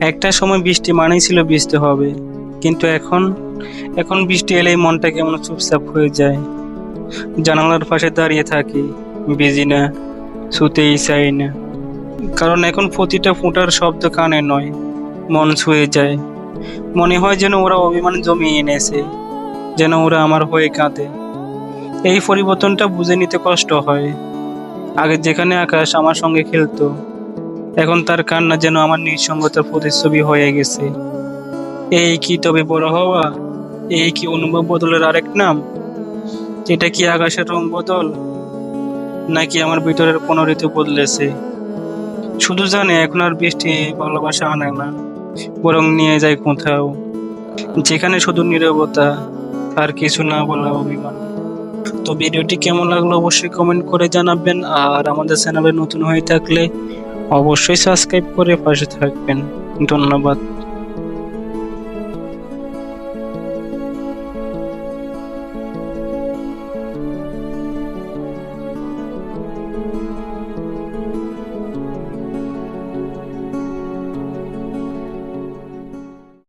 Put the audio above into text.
একটা সময় বৃষ্টি মানেই ছিল বৃষ্টি হবে, কিন্তু এখন এখন বৃষ্টি এলেই মনটা কেমন চুপচাপ হয়ে যায়। জানালার পাশে দাঁড়িয়ে থাকি, বিজি না, শুতেই চাই না। কারণ এখন প্রতিটা ফোঁটার শব্দ কানে নয়, মন ছুঁয়ে যায়। মনে হয় যেন ওরা অভিমান জমিয়ে এনেছে, যেন ওরা আমার হয়ে কাঁদে। এই পরিবর্তনটা বুঝে নিতে কষ্ট হয়। আগে যেখানে আকাশ আমার সঙ্গে খেলতো এখন তার কান্না যেন আমার নিঃসঙ্গতার প্রতিচ্ছবি হয়ে গেছে। এই কি তবে বড় হওয়া? এই কি অনুভব বদলের আরেক নাম? এটা কি আকাশের রং বদল? নাকি আমার ভিতরের কোনো ঋতু বদলেছে? শুধু জানে এখন আর বৃষ্টি, ভালোবাসা আনে না। বরং নিয়ে যায় কোথাও। যেখানে শুধু নীরবতা, আর কিছু না বলা অভিমান। তো ভিডিওটি কেমন লাগল অবশ্যই কমেন্ট করে জানাবেন। আর আমাদের চ্যানেলে নতুন হয়ে থাকলে অবশ্যই সাবস্ক্রাইব করে পাশে থাকবেন। ধন্যবাদ।